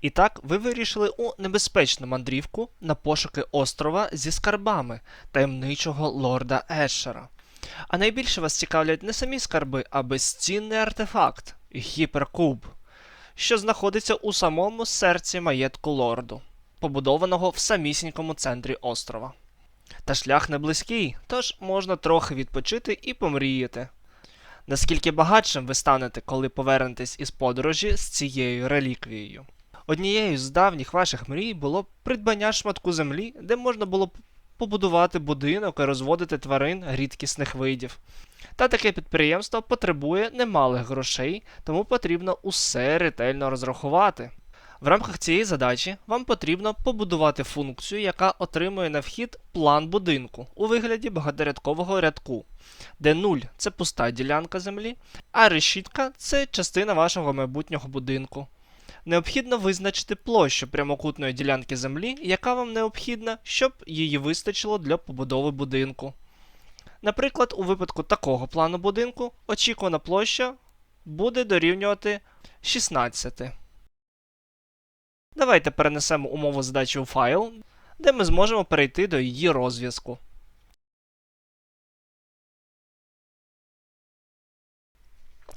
І так, ви вирішили у небезпечну мандрівку на пошуки острова зі скарбами таємничого лорда Ешера. А найбільше вас цікавлять не самі скарби, а безцінний артефакт гіперкуб, що знаходиться у самому серці маєтку лорду, побудованого в самісінькому центрі острова. Та шлях не близький, тож можна трохи відпочити і помріяти. Наскільки багатшим ви станете, коли повернетесь із подорожі з цією реліквією? Однією з давніх ваших мрій було придбання шматку землі, де можна було побудувати будинок і розводити тварин рідкісних видів. Та таке підприємство потребує немалих грошей, тому потрібно усе ретельно розрахувати. В рамках цієї задачі вам потрібно побудувати функцію, яка отримує на вхід план будинку у вигляді багаторядкового рядку, де 0 це пуста ділянка землі, а решітка це частина вашого майбутнього будинку. Необхідно визначити площу прямокутної ділянки землі, яка вам необхідна, щоб її вистачило для побудови будинку. Наприклад, у випадку такого плану будинку очікувана площа буде дорівнювати 16. Давайте перенесемо умову задачі у файл, де ми зможемо перейти до її розв'язку.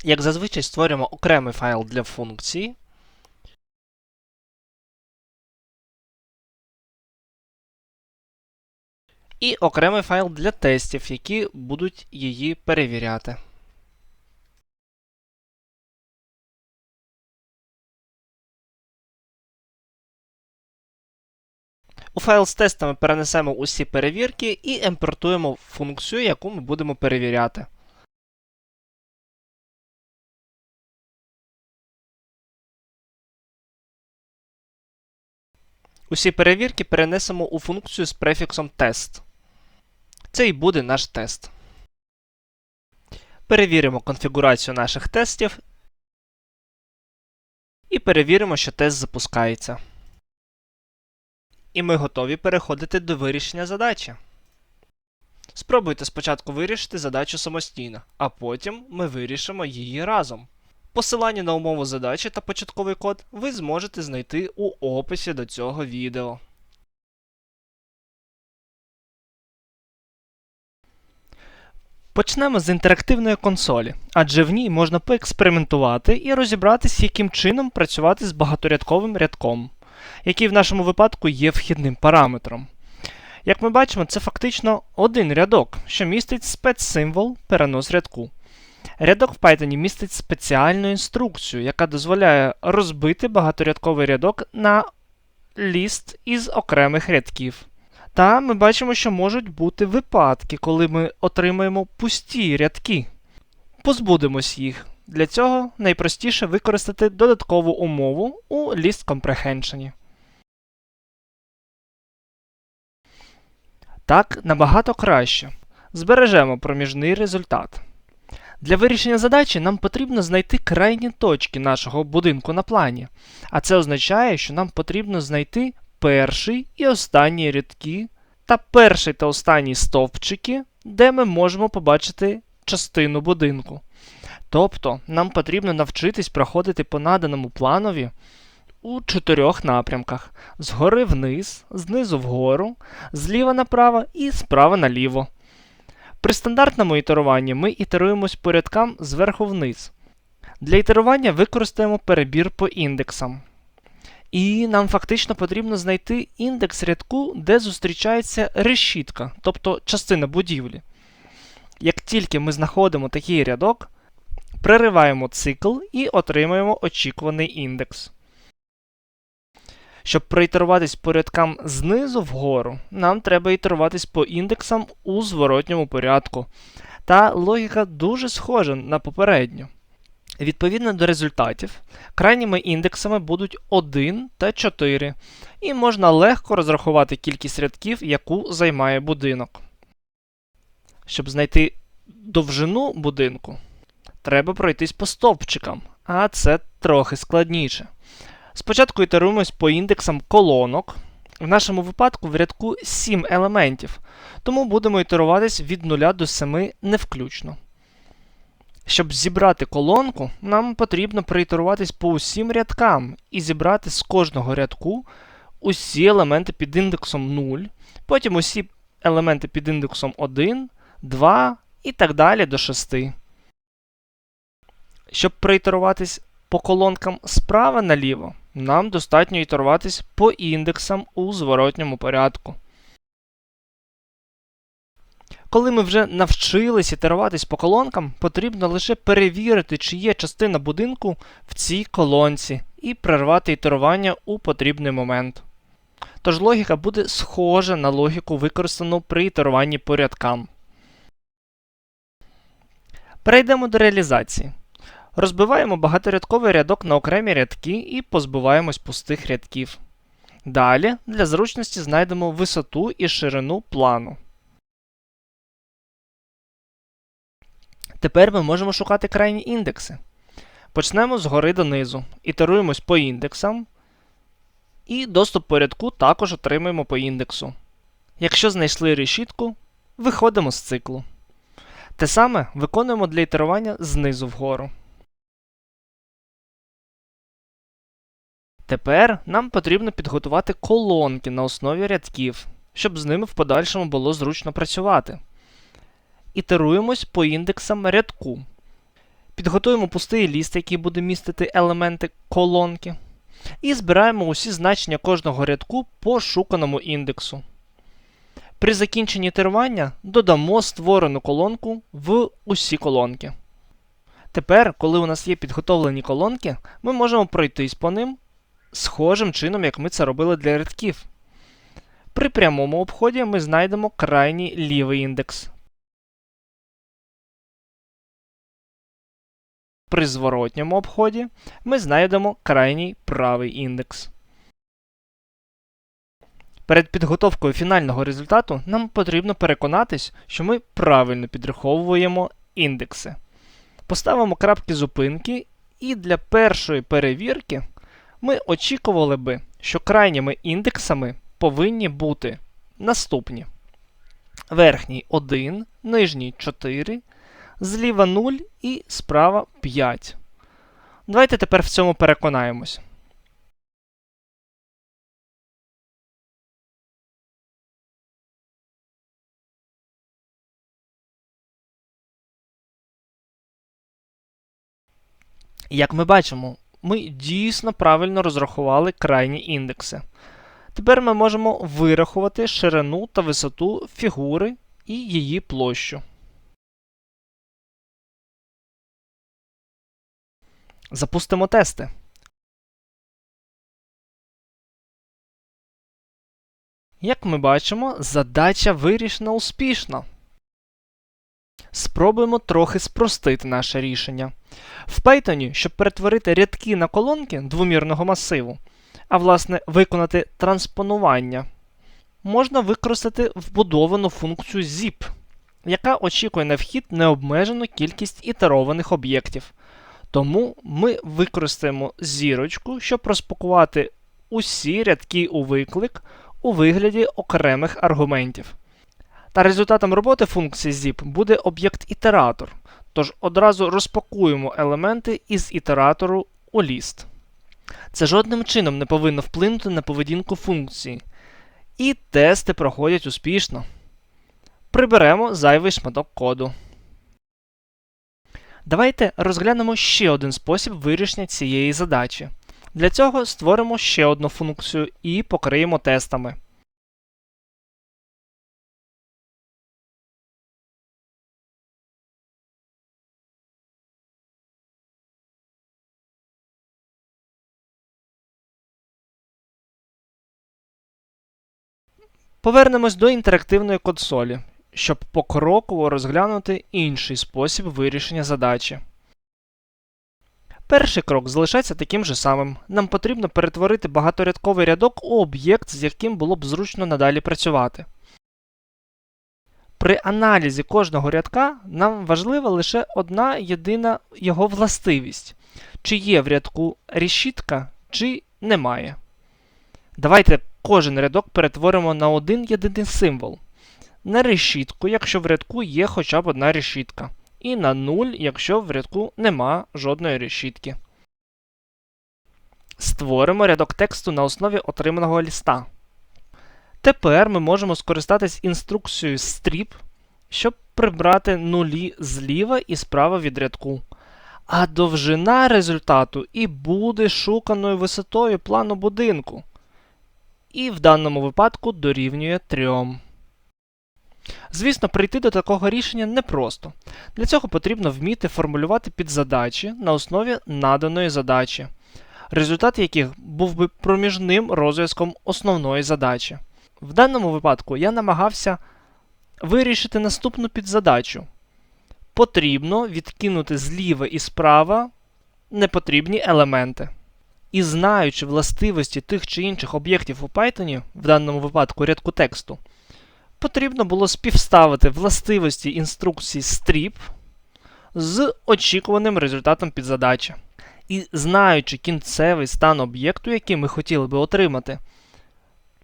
Як зазвичай створюємо окремий файл для функції. І окремий файл для тестів, які будуть її перевіряти. У файл з тестами перенесемо усі перевірки і імпортуємо функцію, яку ми будемо перевіряти. Усі перевірки перенесемо у функцію з префіксом тест. Це і буде наш тест. Перевіримо конфігурацію наших тестів і перевіримо, що тест запускається. І ми готові переходити до вирішення задачі. Спробуйте спочатку вирішити задачу самостійно, а потім ми вирішимо її разом. Посилання на умову задачі та початковий код ви зможете знайти у описі до цього відео. Почнемо з інтерактивної консолі, адже в ній можна поекспериментувати і розібратись, яким чином працювати з багаторядковим рядком, який в нашому випадку є вхідним параметром. Як ми бачимо, це фактично один рядок, що містить спецсимвол перенос рядку. Рядок в Python містить спеціальну інструкцію, яка дозволяє розбити багаторядковий рядок на ліст із окремих рядків. Та ми бачимо, що можуть бути випадки, коли ми отримаємо пусті рядки. Позбудемось їх. Для цього найпростіше використати додаткову умову у list comprehension. Так набагато краще. Збережемо проміжний результат. Для вирішення задачі нам потрібно знайти крайні точки нашого будинку на плані. А це означає, що нам потрібно знайти перший і останній рядки та перший та останній стовпчики, де ми можемо побачити частину будинку. Тобто нам потрібно навчитись проходити по наданому планові у чотирьох напрямках: згори вниз, знизу вгору, зліва направо і справа наліво. При стандартному ітеруванні ми ітеруємось по рядкам зверху вниз. Для ітерування використаємо перебір по індексам. І нам фактично потрібно знайти індекс рядку, де зустрічається решітка, тобто частина будівлі. Як тільки ми знаходимо такий рядок, перериваємо цикл і отримуємо очікуваний індекс. Щоб проітеруватись по рядкам знизу вгору, нам треба ітеруватись по індексам у зворотньому порядку. Та логіка дуже схожа на попередню. Відповідно до результатів, крайніми індексами будуть 1 та 4, і можна легко розрахувати кількість рядків, яку займає будинок. Щоб знайти довжину будинку, треба пройтись по стовпчикам, а це трохи складніше. Спочатку ітеруємось по індексам колонок. В нашому випадку в рядку 7 елементів, тому будемо ітеруватись від 0 до 7 не включно. Щоб зібрати колонку, нам потрібно проітеруватись по усім рядкам і зібрати з кожного рядку усі елементи під індексом 0, потім усі елементи під індексом 1, 2 і так далі до 6. Щоб проітеруватись по колонкам справа наліво, нам достатньо ітеруватись по індексам у зворотньому порядку. Коли ми вже навчились ітеруватись по колонкам, потрібно лише перевірити, чи є частина будинку в цій колонці, і прервати ітерування у потрібний момент. Тож логіка буде схожа на логіку, використану при ітеруванні по рядкам. Перейдемо до реалізації. Розбиваємо багаторядковий рядок на окремі рядки і позбиваємось пустих рядків. Далі, для зручності знайдемо висоту і ширину плану. Тепер ми можемо шукати крайні індекси. Почнемо згори донизу. Ітеруємось по індексам. І доступ по рядку також отримаємо по індексу. Якщо знайшли решітку, виходимо з циклу. Те саме виконуємо для ітерування знизу вгору. Тепер нам потрібно підготувати колонки на основі рядків, щоб з ними в подальшому було зручно працювати. Ітеруємось по індексам рядку. Підготуємо пустий ліст, який буде містити елементи колонки. І збираємо усі значення кожного рядку по шуканому індексу. При закінченні ітерування додамо створену колонку в усі колонки. Тепер, коли у нас є підготовлені колонки, ми можемо пройтись по ним схожим чином, як ми це робили для рядків. При прямому обході ми знайдемо крайній лівий індекс. При зворотньому обході ми знайдемо крайній правий індекс. Перед підготовкою фінального результату нам потрібно переконатись, що ми правильно підраховуємо індекси. Поставимо крапки зупинки, і для першої перевірки ми очікували би, що крайніми індексами повинні бути наступні: верхній 1, нижній 4, зліва 0 і справа 5. Давайте тепер в цьому переконаємось. Як ми бачимо, ми дійсно правильно розрахували крайні індекси. Тепер ми можемо вирахувати ширину та висоту фігури і її площу. Запустимо тести. Як ми бачимо, задача вирішена успішно. Спробуємо трохи спростити наше рішення. В Python, щоб перетворити рядки на колонки двомірного масиву, а власне виконати транспонування, можна використати вбудовану функцію zip, яка очікує на вхід необмежену кількість ітерованих об'єктів. Тому ми використаємо зірочку, щоб розпакувати усі рядки у виклик у вигляді окремих аргументів. Та результатом роботи функції zip буде об'єкт ітератор. Тож одразу розпакуємо елементи із ітератору у ліст. Це жодним чином не повинно вплинути на поведінку функції. І тести проходять успішно. Приберемо зайвий шматок коду. Давайте розглянемо ще один спосіб вирішення цієї задачі. Для цього створимо ще одну функцію і покриємо тестами. Повернемось до інтерактивної консолі, щоб покроково розглянути інший спосіб вирішення задачі. Перший крок залишається таким же самим. Нам потрібно перетворити багаторядковий рядок у об'єкт, з яким було б зручно надалі працювати. При аналізі кожного рядка нам важлива лише одна єдина його властивість, чи є в рядку решітка, чи немає. Давайте кожен рядок перетворимо на один єдиний символ. На решітку, якщо в рядку є хоча б одна решітка. і на 0, якщо в рядку нема жодної решітки. Створимо рядок тексту на основі отриманого ліста. Тепер ми можемо скористатись інструкцією strip, щоб прибрати нулі зліва і справа від рядку. А довжина результату і буде шуканою висотою плану будинку. І в даному випадку дорівнює 3. Звісно, прийти до такого рішення непросто. Для цього потрібно вміти формулювати підзадачі на основі наданої задачі, результат яких був би проміжним розв'язком основної задачі. В даному випадку я намагався вирішити наступну підзадачу. Потрібно відкинути зліва і справа непотрібні елементи. І знаючи властивості тих чи інших об'єктів у Python, в даному випадку рядку тексту, потрібно було співставити властивості інструкції strip з очікуваним результатом підзадачі. І знаючи кінцевий стан об'єкту, який ми хотіли би отримати,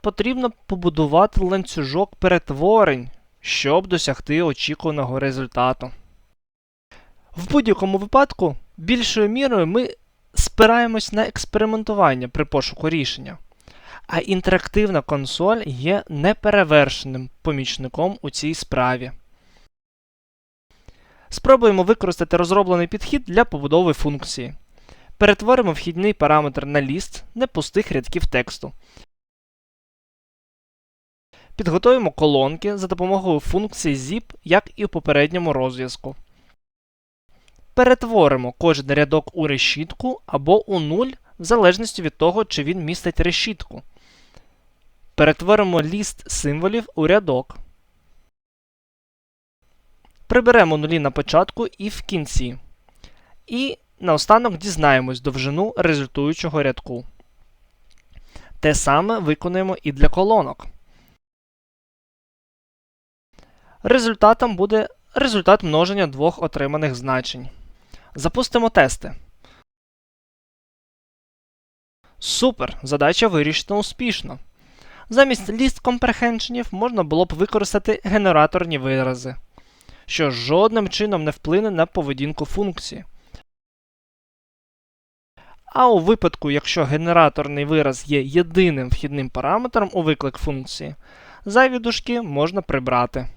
потрібно побудувати ланцюжок перетворень, щоб досягти очікуваного результату. В будь-якому випадку, більшою мірою ми спираємось на експериментування при пошуку рішення. А інтерактивна консоль є неперевершеним помічником у цій справі. Спробуємо використати розроблений підхід для побудови функції. Перетворимо вхідний параметр на ліст непустих рядків тексту. Підготуємо колонки за допомогою функції zip, як і в попередньому розв'язку. Перетворимо кожен рядок у решітку або у нуль, в залежності від того, чи він містить решітку. Перетворимо ліст символів у рядок. Приберемо нулі на початку і в кінці. І наостанок дізнаємось довжину результуючого рядку. Те саме виконуємо і для колонок. Результатом буде результат множення двох отриманих значень. Запустимо тести. Супер! Задача вирішена успішно. Замість list comprehensionів можна було б використати генераторні вирази, що жодним чином не вплине на поведінку функції. А у випадку, якщо генераторний вираз є єдиним вхідним параметром у виклик функції, зайві дужки можна прибрати.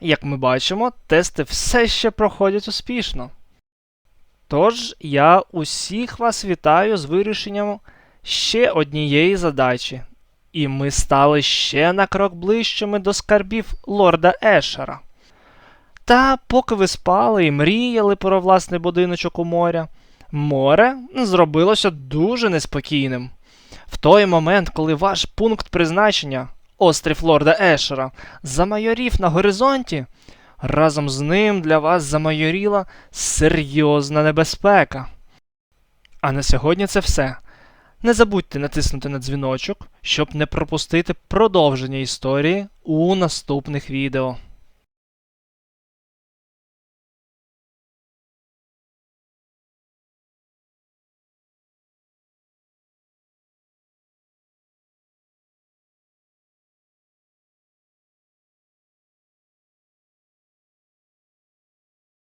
Як ми бачимо, тести все ще проходять успішно. Тож, я усіх вас вітаю з вирішенням ще однієї задачі, і ми стали ще на крок ближчими до скарбів лорда Ешера. Та поки ви спали і мріяли про власний будиночок у моря, море зробилося дуже неспокійним. В той момент, коли ваш пункт призначення острів лорда Ешера, замайорів на горизонті, разом з ним для вас замайоріла серйозна небезпека. А на сьогодні це все. Не забудьте натиснути на дзвіночок, щоб не пропустити продовження історії у наступних відео.